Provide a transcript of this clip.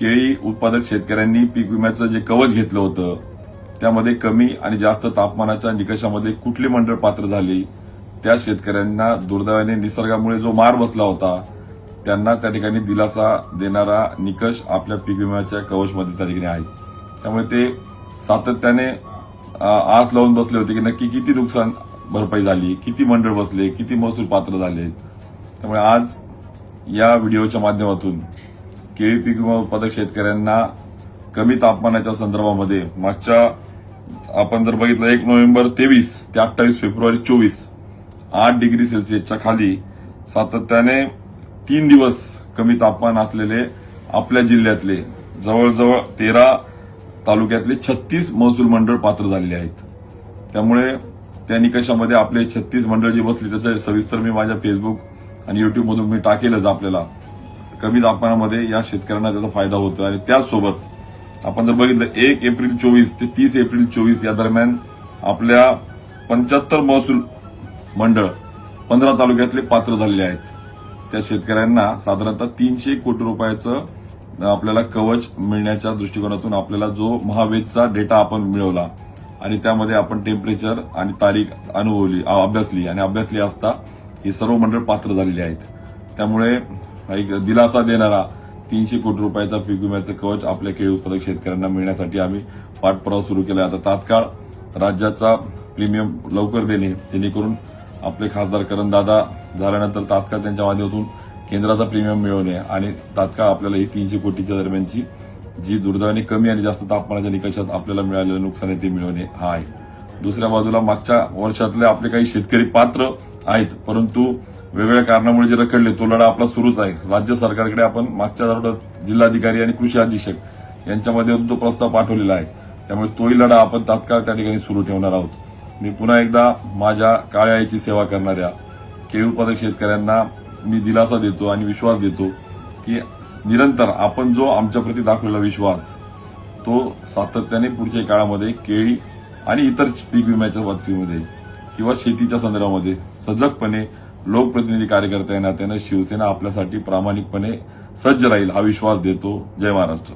केळी उत्पादक शेतकऱ्यांनी पीक विम्याचं जे कवच घेतलं होतं त्यामध्ये कमी आणि जास्त तापमानाच्या निकषामध्ये कुठली मंडळ पात्र झाली? त्या शेतकऱ्यांना दुर्दैवाने निसर्गामुळे जो मार बसला होता त्यांना त्या ठिकाणी दिलासा देणारा निकष आपल्या पीक विम्याच्या कवचमध्ये त्या ठिकाणी आहे. त्यामुळे ते सातत्याने आस लावून बसले होते की नक्की किती नुकसान भरपाई झाली किती मंडळ बसले किती महसूल पात्र झाले त्यामुळे आज या व्हिडिओच्या माध्यमातून केळी पीक विमा उत्पादक शेतकऱ्यांना कमी तापमानाच्या संदर्भामध्ये मागच्या आपण जर बघितलं एक नोव्हेंबर तेवीस ते अठ्ठावीस फेब्रुवारी चोवीस आठ डिग्री सेल्सिअसच्या खाली सातत्याने तीन दिवस कमी तापमान असलेले आपल्या जिल्ह्यातले जवळजवळ तेरा तालुक्यातले छत्तीस महसूल मंडळ पात्र झालेले आहेत. त्यामुळे त्या निकषामध्ये आपले छत्तीस मंडळ जी बसली त्याचं सविस्तर मी माझ्या फेसबुक आणि युट्यूबमधून मी टाकेलच आपल्याला. कमी तापमानामध्ये या शेतकऱ्यांना त्याचा फायदा होतो आणि त्याचसोबत आपण जर बघितलं एक एप्रिल चोवीस ते तीस एप्रिल चोवीस या दरम्यान आपल्या पंच्याहत्तर महसूल मंडळ पंधरा तालुक्यातले पात्र झालेले आहेत. त्या शेतकऱ्यांना साधारणतः तीनशे कोटी रुपयाचं आपल्याला कवच मिळण्याच्या दृष्टिकोनातून आपल्याला जो महावेदचा डेटा आपण मिळवला आणि त्यामध्ये आपण टेम्परेचर आणि तारीख अनुभवली अभ्यासली आणि अभ्यासली असता ही सर्व मंडळ पात्र झालेली आहेत. त्यामुळे एक दिलासा देणारा तीनशे कोटी रुपयाचा पीक विम्याचं कवच आपल्या केळी उत्पादक शेतकऱ्यांना मिळण्यासाठी आम्ही पाठपुरावा सुरू केला आता तात्काळ राज्याचा प्रीमियम लवकर देणे जेणेकरून आपले खासदार करणदादा झाल्यानंतर तात्काळ त्यांच्या माध्यमातून केंद्राचा प्रीमियम मिळवणे आणि तात्काळ आपल्याला ही तीनशे कोटीच्या दरम्यानची जी दुर्दैवाने कमी आणि जास्त तापमानाच्या निकषात आपल्याला मिळालेलं नुकसान आहे ते मिळवणे हा आहे. दुसऱ्या बाजूला मागच्या वर्षातले आपले काही शेतकरी पात्र आहेत परंतु वेगवेगळ्या कारणामुळे जे रखडले तो लढा आपला सुरूच आहे. राज्य सरकारकडे आपण मागच्या आठवड्यात जिल्हाधिकारी आणि कृषी अधीक्षक यांच्यामध्ये तो प्रस्ताव पाठवलेला आहे. त्यामुळे तोही लढा आपण तात्काळ त्या ठिकाणी सुरू ठेवणार आहोत. मी पुन्हा एकदा माझ्या काळ्या आईची सेवा करणाऱ्या केळी उत्पादक शेतकऱ्यांना मी दिलासा देतो आणि विश्वास देतो की निरंतर आपण जो आमच्याप्रती दाखवलेला विश्वास तो सातत्याने पुढच्या काळामध्ये केळी आणि इतर पीक विम्याच्या बाबतीमध्ये किंवा शेतीच्या संदर्भामध्ये सजगपणे लोकप्रतिनिधी कार्यकर्त्या या नात्यानं शिवसेना आपल्यासाठी प्रामाणिकपणे सज्ज राहील हा विश्वास देतो. जय महाराष्ट्र.